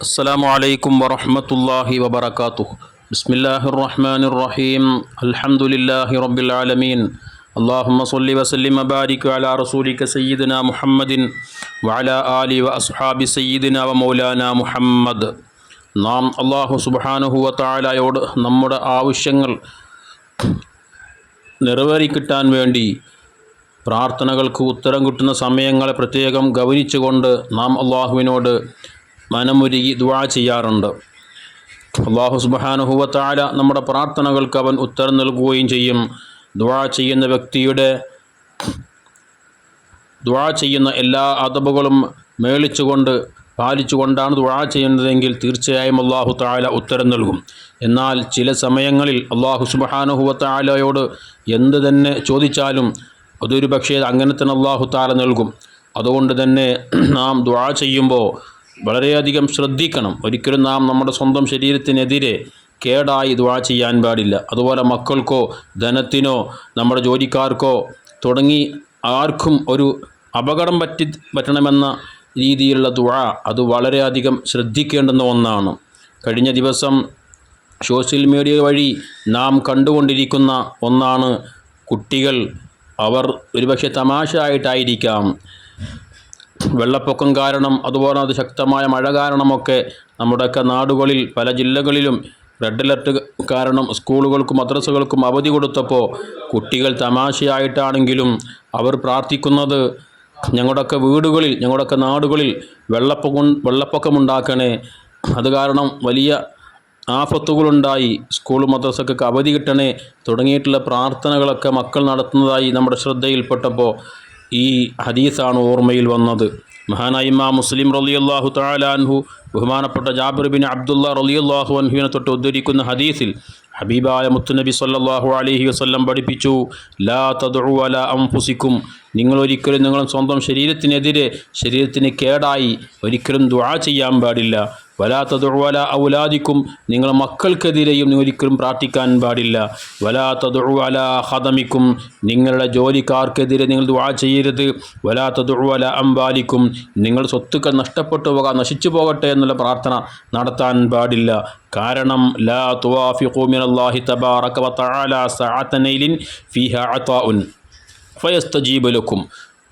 السلام عليكم ورحمة الله وبركاته بسم الله الرحمن الرحيم الحمد لله رب العالمين اللهم صل وسلم وبارك على رسولك سيدنا محمد وعلى آله وأصحاب سيدنا ومولانا محمد നാം അള്ളാഹു സുബാനുഹുവ താലായോട് നമ്മുടെ ആവശ്യങ്ങൾ നിറവേറിക്കിട്ടാൻ വേണ്ടി പ്രാർത്ഥനകൾക്ക് ഉത്തരം കിട്ടുന്ന സമയങ്ങളെ പ്രത്യേകം ഗൗനിച്ചുകൊണ്ട് നാം അള്ളാഹുവിനോട് മനമുരുകി ദുആ ചെയ്യാറുണ്ട്. അള്ളാഹു സുബാനുഹുവത്താല നമ്മുടെ പ്രാർത്ഥനകൾക്ക് അവൻ ഉത്തരം നൽകുകയും ചെയ്യും. ദുആ ചെയ്യുന്ന വ്യക്തിയുടെ ദുആ ചെയ്യുന്ന എല്ലാ അതബുകളും മേളിച്ചുകൊണ്ട് പാലിച്ചുകൊണ്ടാണ് ദുആ ചെയ്യുന്നതെങ്കിൽ തീർച്ചയായും അള്ളാഹു താല ഉത്തരം നൽകും. എന്നാൽ ചില സമയങ്ങളിൽ അള്ളാഹു സുബാനുഹുവത്താലയോട് എന്ത് തന്നെ ചോദിച്ചാലും അതൊരു പക്ഷേ അങ്ങനെ തന്നെ അള്ളാഹു താല നൽകും. അതുകൊണ്ട് തന്നെ നാം ദുആ ചെയ്യുമ്പോൾ വളരെയധികം ശ്രദ്ധിക്കണം. ഒരിക്കലും നാം നമ്മുടെ സ്വന്തം ശരീരത്തിനെതിരെ കേടായി ദുആ ചെയ്യാൻ പാടില്ല. അതുപോലെ മക്കൾക്കോ ധനത്തിനോ നമ്മുടെ ജോലിക്കാർക്കോ തുടങ്ങി ആർക്കും ഒരു അപകടം പറ്റി പറ്റണമെന്ന രീതിയിലുള്ള ദുആ അത് വളരെയധികം ശ്രദ്ധിക്കേണ്ടുന്ന ഒന്നാണ്. കഴിഞ്ഞ ദിവസം സോഷ്യൽ മീഡിയ വഴി നാം കണ്ടുകൊണ്ടിരിക്കുന്ന ഒന്നാണ് കുട്ടികൾ. അവർ ഒരുപക്ഷെ തമാശ ആയിട്ടായിരിക്കാം വെള്ളപ്പൊക്കം കാരണം അതുപോലെ അത് ശക്തമായ മഴ കാരണമൊക്കെ നമ്മുടെയൊക്കെ നാടുകളിൽ പല ജില്ലകളിലും റെഡ് അലർട്ട് കാരണം സ്കൂളുകൾക്കും മദ്രസകൾക്കും അവധി കൊടുത്തപ്പോൾ കുട്ടികൾ തമാശയായിട്ടാണെങ്കിലും അവർ പ്രാർത്ഥിക്കുന്നത് ഞങ്ങളുടെയൊക്കെ വീടുകളിൽ ഞങ്ങളുടെയൊക്കെ നാടുകളിൽ വെള്ളപ്പൊക്കം വെള്ളപ്പൊക്കമുണ്ടാക്കണേ. അത് കാരണം വലിയ ആഫത്തുകളുണ്ടായി സ്കൂൾ മദ്രസക്കൊക്കെ അവധി കിട്ടണേ തുടങ്ങിയിട്ടുള്ള പ്രാർത്ഥനകളൊക്കെ മക്കൾ നടത്തുന്നതായി നമ്മുടെ ശ്രദ്ധയിൽപ്പെട്ടപ്പോൾ ഈ ഹദീസാണ് ഓർമ്മയിൽ വന്നത്. മഹാനായ ഇമാം മുസ്ലിം റലിയല്ലാഹു താലാൻഹു ബഹുമാനപ്പെട്ട ജാബിർ ബിൻ അബ്ദുള്ള റലിയല്ലാഹു അൻഹുവിനെ തൊട്ട് ഉദ്ധരിക്കുന്ന ഹദീസിൽ ഹബീബായ മുത്തുനബി സല്ലാഹു അലഹി വസല്ലം പഠിപ്പിച്ചു ലാ തദു അല അംഫുസിക്കും നിങ്ങൾ ഒരിക്കലും നിങ്ങളും സ്വന്തം ശരീരത്തിനെതിരെ ശരീരത്തിന് കേടായി ഒരിക്കലും ദുആ ചെയ്യാൻ പാടില്ല. വലാത്ത ദുഴവല ഔലാദിക്കും. നിങ്ങൾ മക്കൾക്കെതിരെയും നിങ്ങൾ ഒരിക്കലും പ്രാർത്ഥിക്കാൻ പാടില്ല. വലാത്ത ദുഴവല ഹതമിക്കും നിങ്ങളുടെ ജോലിക്കാർക്കെതിരെ നിങ്ങൾ ദുവാ ചെയ്യരുത്. വലാത്ത ദുഴവല അംബാലിക്കും. നിങ്ങൾ സ്വത്തുക്കൾ നഷ്ടപ്പെട്ടു പോകാൻ നശിച്ചു പോകട്ടെ എന്നുള്ള പ്രാർത്ഥന നടത്താൻ പാടില്ല. കാരണം ലാ തുവാഫിഖു മിനല്ലാഹി തബാറക വതആല തആല സഅതനൈലിൻ ഫീഹ അതാഉൻ ഫയസ്തജീബു ലക്കും.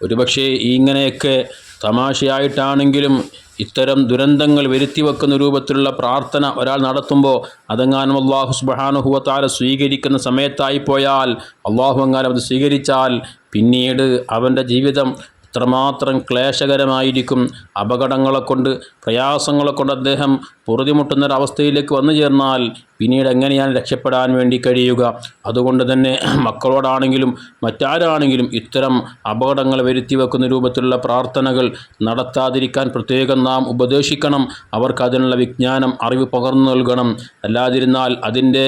ഒരുപക്ഷേ ഇങ്ങനെയൊക്കെ തമാശയായിട്ടാണെങ്കിലും ഇത്തരം ദുരന്തങ്ങൾ വരുത്തി വെക്കുന്ന രൂപത്തിലുള്ള പ്രാർത്ഥന ഒരാൾ നടത്തുമ്പോൾ അതെങ്ങാനും അള്ളാഹു സുബാനുഹുവത്താല സ്വീകരിക്കുന്ന സമയത്തായിപ്പോയാൽ അള്ളാഹു എങ്ങാനും അത് സ്വീകരിച്ചാൽ പിന്നീട് അവന്റെ ജീവിതം എത്രമാത്രം ക്ലേശകരമായിരിക്കും അപകടങ്ങളെ കൊണ്ട് പ്രയാസങ്ങളെ കൊണ്ട് അദ്ദേഹം പൊറുതിമുട്ടുന്നൊരവസ്ഥയിലേക്ക് വന്നു ചേർന്നാൽ പിന്നീട് എങ്ങനെയാണ് രക്ഷപ്പെടാൻ വേണ്ടി കഴിയുക? അതുകൊണ്ട് തന്നെ മക്കളോടാണെങ്കിലും മറ്റാരാണെങ്കിലും ഇത്തരം അപകടങ്ങൾ വരുത്തി വെക്കുന്ന രൂപത്തിലുള്ള പ്രാർത്ഥനകൾ നടത്താതിരിക്കാൻ പ്രത്യേകം നാം ഉപദേശിക്കണം. അവർക്ക് അതിനുള്ള വിജ്ഞാനം അറിവ് പകർന്നു നൽകണം. അല്ലാതിരുന്നാൽ അതിന്റെ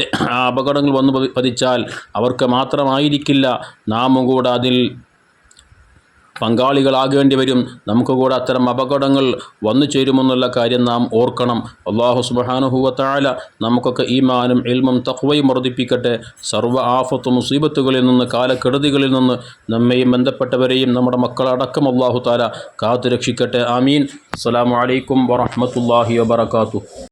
അപകടങ്ങൾ വന്നു പതിച്ചാൽ അവർക്ക് മാത്രമായിരിക്കില്ല. നാമും കൂടെ അതിൽ പങ്കാളികളാകേണ്ടി വരും നമുക്ക് കൂടെ അത്തരം അപകടങ്ങൾ വന്നു ചേരുമെന്നുള്ള കാര്യം നാം ഓർക്കണം. അള്ളാഹു സുബാനുഹുവത്തായ നമുക്കൊക്കെ ഈമാനും എൽമും തഖ്വയും വർദ്ധിപ്പിക്കട്ടെ. സർവ ആഫത്ത് മുസീബത്തുകളിൽ നിന്ന് കാലക്കെടുതികളിൽ നിന്ന് നമ്മയും ബന്ധപ്പെട്ടവരെയും നമ്മുടെ മക്കളടക്കം അള്ളാഹു താല കാത്തു രക്ഷിക്കട്ടെ ആമീൻ. അസ്സാം വലൈക്കും വറഹമത്തല്ലാഹി വാത്തു